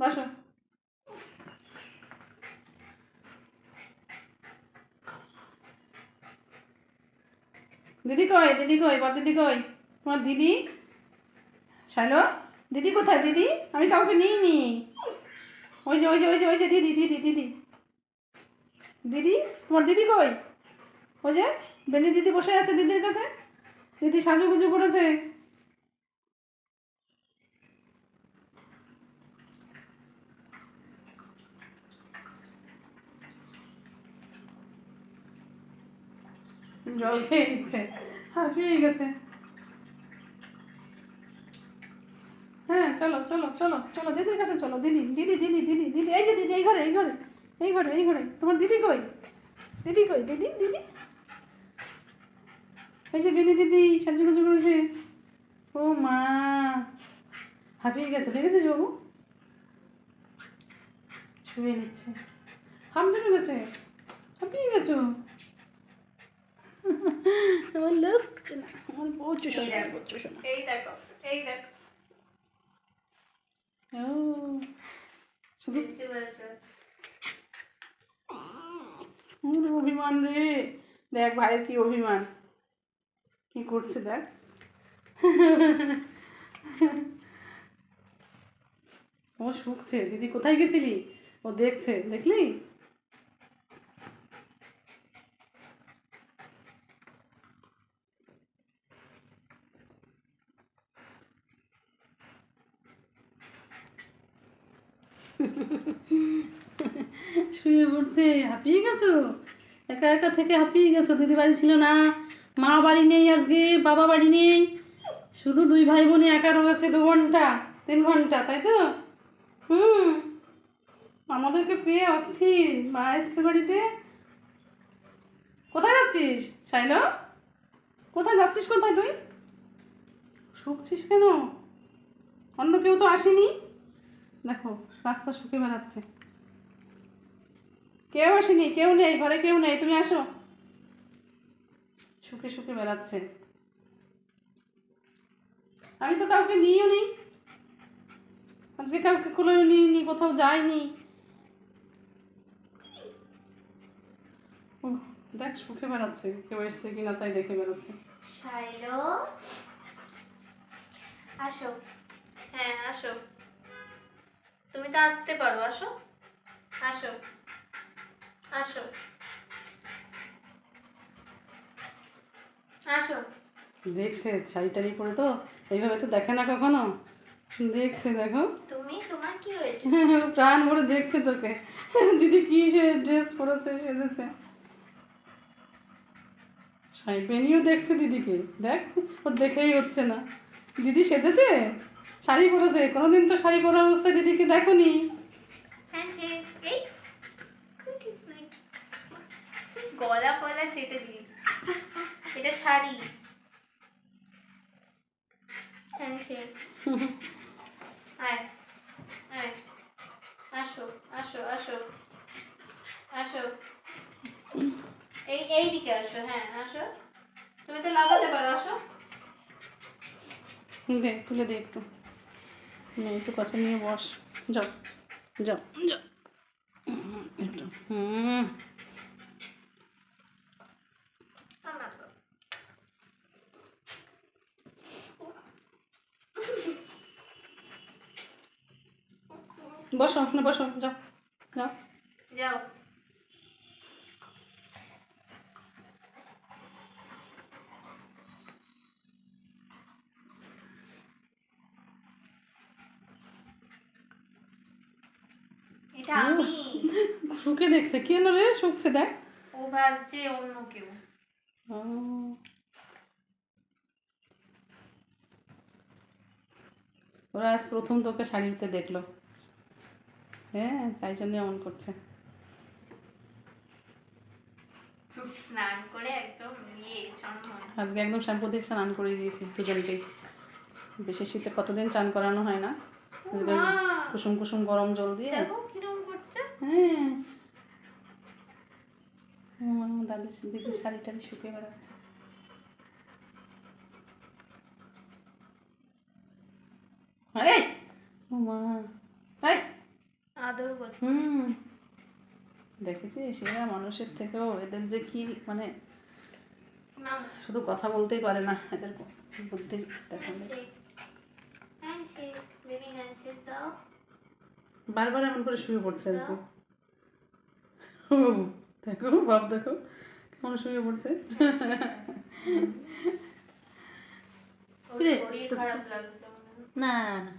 বসো দিদি কই দিদি কই বল দিদি কই? তোমার দিদি? হ্যালো দিদি কোথায় দিদি? আমি কাউকে নিইনি। ওই যে ওই যে ওই যে ওই যে দিদি দিদি দিদি। দিদি? তোমার দিদি কই? ওই যে, বেনি দিদি বসে আছে দিদির কাছে। দিদি সাজুগুজু করেছে। জল খেয়ে নিচ্ছে। হাঁপিয়ে গেছে। হ্যাঁ চলো চলো চলো চলো, দিদির কাছে চলো, দিদি দিদি দিদি দিদি দিদি, এই যে দিদি, এই ঘরে এই ঘরে এই ঘরে এই ঘরে, তোমার দিদি কই? দিদি কই? দিদি দিদি? এই যে বিনি দিদি সাজুগুজু করেছে। ও মা, হাঁপিয়ে গেছে, দেখেছিস বাবু? শুয়ে নিচ্ছে। হামডে গেছে হাঁপিয়ে গেছো? আমার লোকছে না আমার শোনা এই দেখো এই দেখো ও শুধু অভিমান রে। দেখ ভাইয়ের কি অভিমান। কি করছে দেখ। ও শুকছে। দিদি কোথায় গেছিলি? ও দেখছে। দেখলি? শুয়ে পড়ছে, হাঁপিয়ে গেছো? একা একা থেকে হাঁপিয়ে গেছো? দিদি বাড়ি ছিল না, মা বাড়ি নেই আজকে, বাবা বাড়ি নেই। শুধু দুই ভাই বোনে একা রয়েছে দু ঘণ্টা, তিন ঘণ্টা, তাই তো? হুম। আমাদেরকে পেয়ে অস্থির। মা এসছে বাড়িতে। কোথায় যাচ্ছিস, শাইল? কোথায় যাচ্ছিস কোথায় তুই? শুকছিস কেন? অন্য কেউ তো আসেনি? দেখো, রাস্তা শুকে বেড়াচ্ছে। কেউ আসেনি, কেউ নেই, ঘরে কেউ নেই, তুমি আসো। শুকে শুকে বেড়াচ্ছে। আমি তো কাউকে নিয়েও নি। আজকে কাউকে কোলেও নিইনি, কোথাও যাইনি। দেখ শুকে বেড়াচ্ছে। কেউ এসছে কিনা তাই দেখে বেড়াচ্ছে। আসো। হ্যাঁ আসো। তুমি তো আসতে পারো আসো। আসো। আসো। আসো। দেখছে শাড়ি টাড়ি পরে তো এইভাবে তো দেখে না কখনো? দেখছে দেখো। তুমি? তোমার কি হয়েছে? প্রাণ ভরে দেখছে তোকে। দিদি কি সে ড্রেস পরেছে সেজেছে। শাড়ি পেনিও দেখছে দিদিকে। দেখ ওর দেখেই হচ্ছে না। দিদি সেজেছে? শাড়ি পরেছে কোনোদিন তো শাড়ি পরা অবস্থায় দিদিকে হ্যাঁ এই কুটি কুটি। গলা ফলা চেটে দিই এটা শাড়ি। হ্যাঁ আয় আয়। আসো আসো আসো। আসো। এই এই দিকে আসো হ্যাঁ আসো। তুমি তো লাগাতে পারো আসো। দে তুলে দে একটু। নে, একটু কাছে নিয়ে বস। যাও যাও। যাও হুম, বসো না বসো যাও যাও। যাও। শুকে দেখছে। কেন রে? শুকছে দেখ। ও অন্য কেউ। ওরা আজ প্রথম তোকে শাড়িতে দেখল। হ্যাঁ তাই জন্য এমন করছে। স্নান করে একদম ইয়ে আজকে একদম শ্যাম্পু দিয়ে স্নান করে দিয়েছি দুজনকেই। বেশি শীতে কতদিন চান করানো হয় না? কুসুম কুসুম গরম জল দিয়ে হ্যাঁ। দাদু দেখি শাড়ি টাড়ি শুকিয়ে বেড়াচ্ছে। হুম। দেখেছি মানুষের থেকেও এদের যে কি মানে শুধু কথা বলতেই পারে না এদের বুদ্ধি দেখা বারবার এমন করে শুয়ে পড়ছে আজকে। দেখো ভাব দেখো কেমন শুয়ে পড়ছে। না না।